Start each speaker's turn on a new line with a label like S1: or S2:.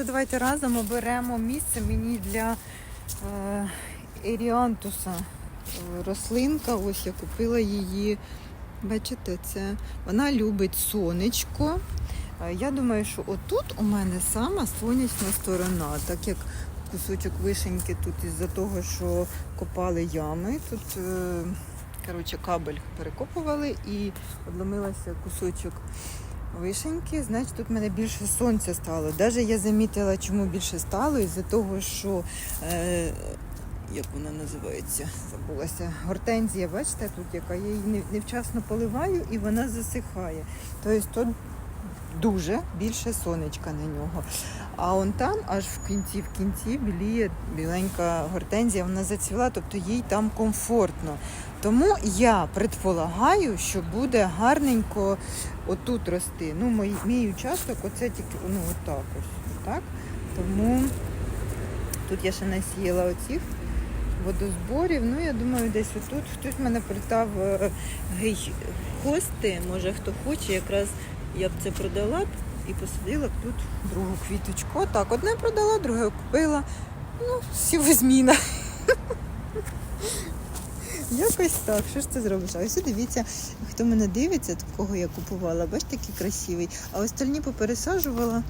S1: може, давайте разом оберемо місце мені для е, еріантуса. Рослинка, ось я купила її. Бачите, це вона любить сонечко. Е, Я думаю, що отут у мене сама сонячна сторона, так як кусочок вишеньки тут із-за того, що копали ями. Тут е, коротше, кабель перекопували і одломилася кусочок вишеньки, значить тут в мене більше сонця стало. Навіть я замітила, чому більше стало, із-за того, що е, як вона називається, забулася. Гортензія, бачите, тут яка я її невчасно поливаю і вона засихає. Тобто тут дуже більше сонечка на нього. А он там, аж в кінці, в кінці біліє біленька гортензія, вона зацвіла, тобто їй там комфортно. Тому я предполагаю, що буде гарненько отут рости. Ну, мій, мій участок, оце тільки ну, отак ось. Отак. Тому тут я ще насіяла оцих водозборів. Ну, я думаю, десь отут хтось мене питав е, гей, хости, може хто хоче, якраз я б це продала і посадила б тут другу квіточку. Отак, одне продала, друге купила. Ну, сівозміна. Якось так, що ж ти зробиш? А ось дивіться, хто мене дивиться, кого я купувала, бачите, який красивий. А остальні попересаджувала.